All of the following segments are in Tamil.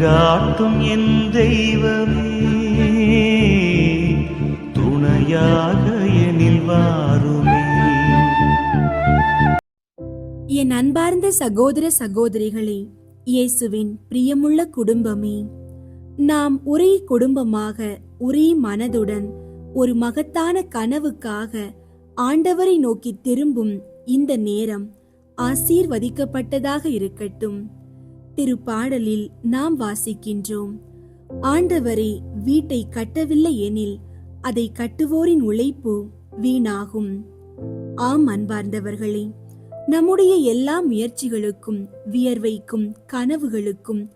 வழிகாட்டும் என் தெய்வமே. துணையாக எனில் வாருமே. என் அன்பார்ந்த சகோதர சகோதரிகளே இயேசுவின் பிரியமுள்ள குடும்பமே. நாம் ஒரே குடும்பமாக ஒரே மனதுடன் ஒரு மகத்தான கனவுக்காக ஆண்டவரை நோக்கி திரும்பும் இந்த நேரம் ஆசீர்வதிக்கப்பட்டதாக இருக்கட்டும். திருப்பாடலில் நாம் வாசிக்கின்றோம் ஆண்டவரே வீட்டை கட்டவில்லை எனில் அதை கட்டுவோரின் உழைப்பு வீணாகும். ஆம் அன்பார்ந்தவர்களே நம்முடைய எல்லா முயற்சிகளுக்கும் வியர்வைக்கும் கனவுகளுக்கும்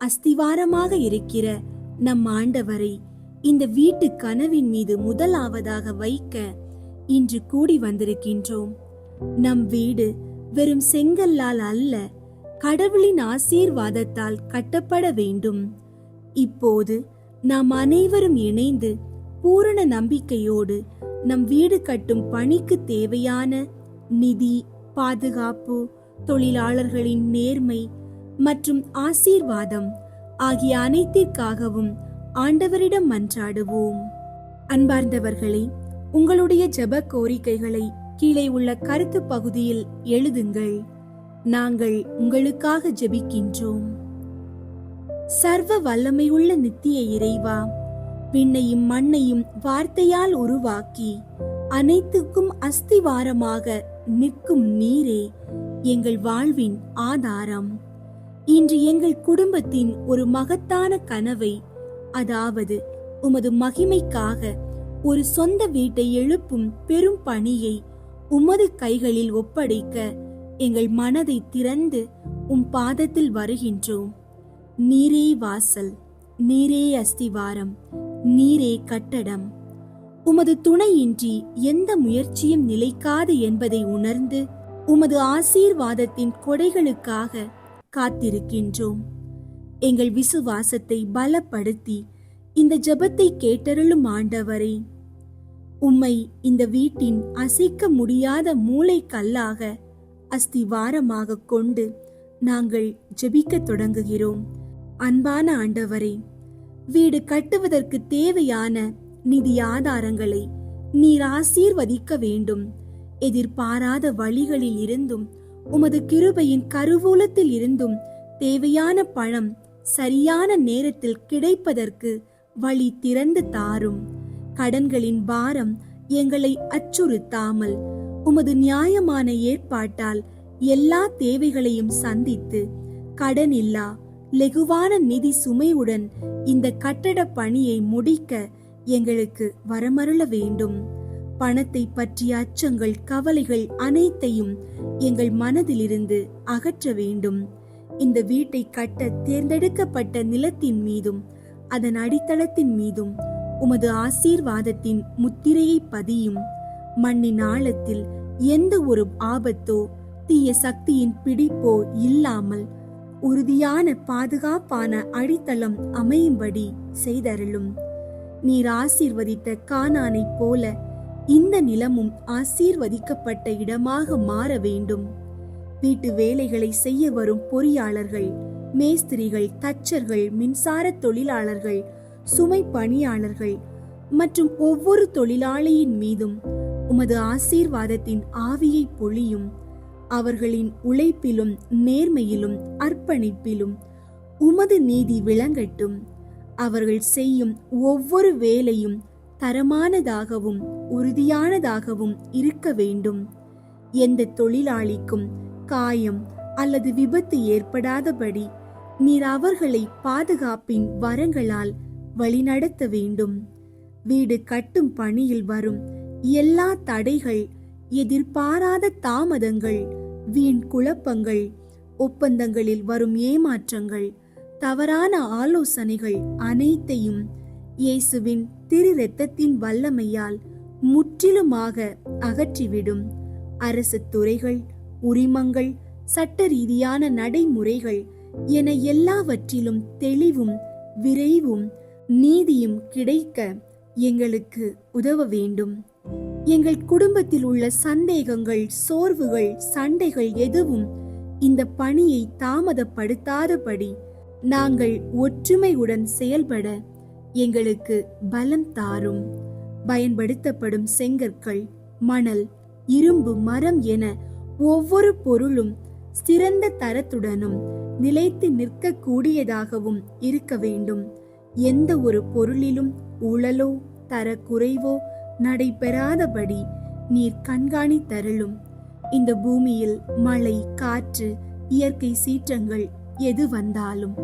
அஸ்திவாரமாக இருக்கிற நம் ஆண்டவரை இந்த வீட்டு கனவின் மீது முதலாவதாக வைக்க இன்று கூடி வந்திருக்கின்றோம். நம் வீடு வெறும் செங்கல்லால் அல்ல கடவுளின் ஆசீர்வாதத்தால் கட்டப்பட வேண்டும். இப்போது நாம் அனைவரும் இணைந்து பூரண நம்பிக்கையோடு நம் வீடு கட்டும் பணிக்கு தேவையான நிதி பாதுகாப்பு தொழிலாளர்களின் நேர்மை மற்றும் ஆசீர்வாதம் ஆகிய அனைத்திற்காகவும் ஆண்டவரிடம் மன்றாடுவோம். அன்பார்ந்தவர்களே உங்களுடைய ஜெப கோரிக்கைகளை கீழே உள்ள கருத்து பகுதியில் எழுதுங்கள். நாங்கள் உங்களுக்காக ஜெபிக்கின்றோம். சர்வ வல்லமையுள்ள நித்திய இறைவா விண்ணையும் மண்ணையும் வார்த்தையால் உருவாக்கி அனைத்துக்கும் அஸ்திவாரமாக நிற்கும் நீரே எங்கள் வாழ்வின் ஆதாரம். இன்று எங்கள் குடும்பத்தின் ஒரு மகத்தான கனவை அதாவது உமது மகிமைக்காக ஒரு சொந்த வீட்டை எழுப்பும் பெரும் பணியை உமது கைகளில் ஒப்படைக்க எங்கள் மனதை திறந்து உம் பாதத்தில் வருகின்றோம். நீரே வாசல் நீரே அஸ்திவாரம் நீரே கட்டடம். உமது துணையின்றி எந்த முயற்சியும் நிலைக்காது என்பதை உணர்ந்து உமது ஆசீர்வாதத்தின் கொடைகளுக்காக காத்திருக்கின்றோம். எங்கள் விசுவாசத்தை பலப்படுத்தி இந்த ஜபத்தை கேட்டருளும் ஆண்டவரே உம்மை இந்த வீட்டின் அசைக்க முடியாத மூளை கல்லாக அஸ்திவாரமாக கொண்டு நாங்கள் ஜெபிக்கத் தொடங்குகிறோம். அன்பான ஆண்டவரே வீடு கட்டுவதற்கு தேவையான நிதி ஆதாரங்களை நீர் ஆசீர்வதிக்க வேண்டும். எதிர்பாராத வழிகளில் இருந்தும் உமது கிருபையின் கருவூலத்தில் இருந்தும் தேவையான பணம் சரியான நேரத்தில் கிடைப்பதற்கு வழி திறந்து தாரும். கடன்களின் பாரம் எங்களை அச்சுறுத்தாமல் உமது நியாயமான ஏற்பாட்டால் எல்லா தேவைகளையும் சந்தித்து கடன் இல்லா லெகுவான நிதி சுமையுடன் இந்த கட்டட பணியை முடிக்க எங்களுக்கு வரமருள வேண்டும். பணத்தை பற்றிய அச்சங்கள் கவலைகள் அனைத்தையும் எங்கள் மனதிலிருந்து அகற்ற வேண்டும். இந்த வீட்டை கட்ட தேர்ந்தெடுக்கப்பட்ட நிலத்தின் மீதும் அதன் அடித்தளத்தின் மீதும் உமது ஆசீர்வாதத்தின் முத்திரையை பதியும். மண்ணின் ஆழத்தில் எந்த ஒரு ஆபத்தோ தீய சக்தியின் பிடிப்போ இல்லாமல் உறுதியான பாதுகாப்பான அடித்தளம் அமையும்படி செய்தருளும். நீர் ஆசீர்வதித்த கானானை போல இந்த நிலமும் ஆசீர்வதிக்கப்பட்ட இடமாக மாற வேண்டும். வீட்டு வேலைகளை செய்ய வரும் பொறியாளர்கள் மேஸ்திரிகள் தச்சர்கள் மின்சார தொழிலாளர்கள் சுமை பணியாளர்கள் மற்றும் ஒவ்வொரு தொழிலாளியின் மீதும் உமது ஆசீர்வாதத்தின் ஆவியை பொழியும். அவர்களின் உழைப்பிலும் நேர்மையிலும் அர்ப்பணிப்பிலும் உமது நீதி விளங்கட்டும். அவர்கள் செய்யும் ஒவ்வொரு வேலையும் தரமானதாகவும் உறுதியானதாகவும் இருக்க வேண்டும். எந்த தொழிலாளிக்கும் காயம் அல்லது விபத்து ஏற்படாதபடி நீர் அவர்களை பாதுகாப்பின் வரங்களால் வழிநடத்த வேண்டும். வீடு கட்டும் பணியில் வரும் எல்லா தடைகள் எதிர்பாராத தாமதங்கள் வீண் குழப்பங்கள் ஒப்பந்தங்களில் வரும் ஏமாற்றங்கள் தவறான ஆலோசனைகள் அனைத்தையும் இயேசுவின் திரு இரத்தத்தின் வல்லமையால் முற்றிலுமாக அகற்றிவிடும். அரசு துறைகள் உரிமங்கள் சட்ட ரீதியான நடைமுறைகள் என எல்லாவற்றிலும் தெளிவும் விரைவும் நீதியும் கிடைக்க எங்களுக்கு உதவ வேண்டும். எங்கள் குடும்பத்தில் உள்ள சந்தேகங்கள் சோர்வுகள் சண்டைகள் எதுவும் இந்த பணியை தாமதப்படுத்தாதபடி நாங்கள் ஒற்றுமையுடன் செயல்பட எங்களுக்கு பலம் தாரும். பயன்படுத்தப்படும் செங்கற்கள் மணல் இரும்பு மரம் என ஒவ்வொரு பொருளும் சிறந்த தரத்துடனும் நிலைத்து நிற்கக்கூடியதாகவும் இருக்க வேண்டும். எந்த ஒரு பொருளிலும் ஊழலோ தரக்குறைவோ நடைபெறாதபடி நீர் கண்காணித்தருளும். இந்த பூமியில் மழை காற்று இயற்கை சீற்றங்கள் எது வந்தாலும்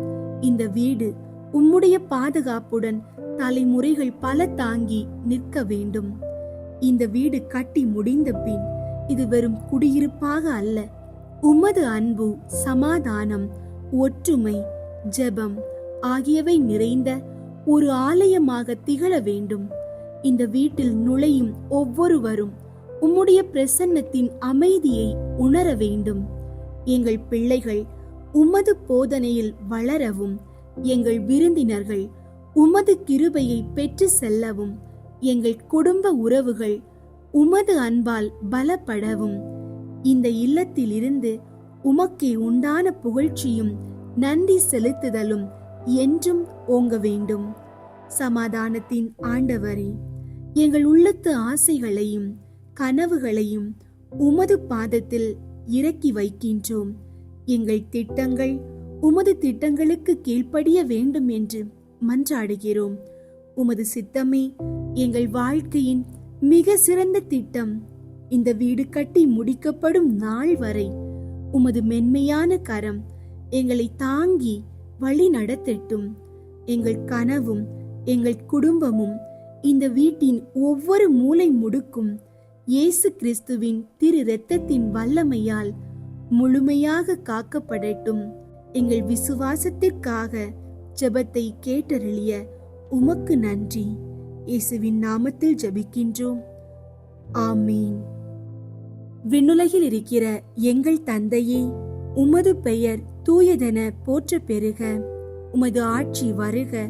இந்த வீடு உம்முடைய பாதுகாப்புடன் தலைமுறைகள் பல தாங்கி நிற்க வேண்டும். இந்த வீடு கட்டி முடிந்த பின் இது வெறும் குடியிருப்பாக அல்ல. உமது அன்பு சமாதானம் ஒற்றுமை ஜெபம் ஆகியவை நிறைந்த ஒரு ஆலயமாக திகழ வேண்டும். இந்த வீட்டில் நுழையும் ஒவ்வொருவரும் உம்முடைய பிரசன்னத்தின் அமைதியை உணர வேண்டும். எங்கள் பிள்ளைகள் உமது போதனையில் வளரவும் எங்கள் விருந்தினர்கள் உமது கிருபையை பெற்று செல்லவும் எங்கள் குடும்ப உறவுகள் உமது அன்பால் பலப்படவும். இந்த இல்லத்திலிருந்து உமக்கே உண்டான புகழ்ச்சியும் நன்றி செலுத்துதலும் என்றும் ஓங்க வேண்டும். சமாதானத்தின் ஆண்டவரே. எங்கள் உள்ளத்து ஆசைகளையும் கனவுகளையும் உமது பாதத்தில் இறக்கி வைக்கின்றோம். எங்கள் திட்டங்கள் உமது திட்டங்களுக்கு கீழ்ப்படிய வேண்டும் என்று மன்றாடுகிறோம். உமது சித்தமே எங்கள் வாழ்க்கையின் மிக சிறந்த திட்டம். இந்த வீடு கட்டி முடிக்கப்படும் நாள் வரை உமது மென்மையான கரம் எங்களை தாங்கி வழி நடத்தட்டும். எங்கள் கனவும் எங்கள் குடும்பமும் இந்த வீட்டின் ஒவ்வொரு மூலை முடுக்கும் இயேசு கிறிஸ்துவின் திரு இரத்தத்தின் வல்லமையால் முழுமையாக காக்கப்படட்டும். எங்கள் விசுவாசத்திற்காக ஜெபத்தை கேட்டருளிய உமக்கு நன்றி. இயேசுவின் நாமத்தில் ஜபிக்கின்றோம். ஆமீன். விண்ணுலகில் இருக்கிற எங்கள் தந்தையே உமது பெயர் தூயதென போற்ற பெறுக உமது ஆட்சி வருக.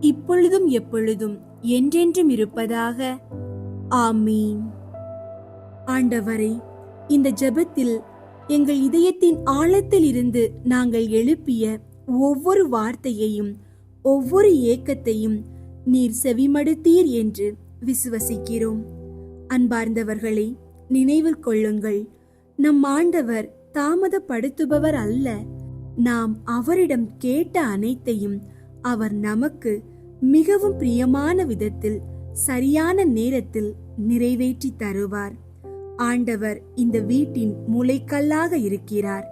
இப்பொழுதும் எப்பொழுதும் என்றென்றும் இருப்பதாக. ஆமீன். ஆண்டவரை இந்த ஜெபத்தில் எங்கள் இதயத்தின் ஆழத்தில் இருந்து நாங்கள் எழுப்பிய ஒவ்வொரு வார்த்தையையும் ஒவ்வொரு ஏக்கத்தையும் நீர் செவிமடுத்தீர் என்று விசுவசிக்கிறோம். அன்பார்ந்தவர்களை நினைவில் கொள்ளுங்கள் நம் ஆண்டவர் தாமதப்படுத்துபவர் அல்ல. நாம் அவரிடம் கேட்ட அனைத்தையும் அவர் நமக்கு மிகவும் பிரியமான விதத்தில் சரியான நேரத்தில் நிறைவேற்றி தருவார். ஆண்டவர் இந்த வீட்டின் மூளைக்கல்லாக இருக்கிறார்.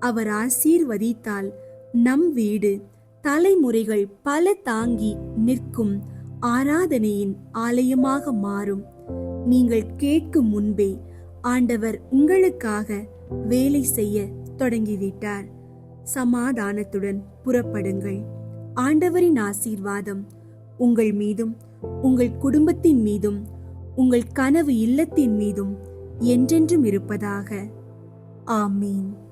அவர் ஆசீர்வதித்தால் நம் வீடு தலைமுறைகள் பல தாங்கி நிற்கும் ஆராதனையின் ஆலயமாக மாறும். நீங்கள் கேட்கும் முன்பே ஆண்டவர் உங்களுக்காக வேலை செய்ய தொடங்கிவிட்டார். சமாதானத்துடன் புறப்படுங்கள். ஆண்டவரின் ஆசீர்வாதம். உங்கள் மீதும் உங்கள் குடும்பத்தின் மீதும் உங்கள் கனவு இல்லத்தின் மீதும் என்றென்றும் இருப்பதாக. ஆமீன்.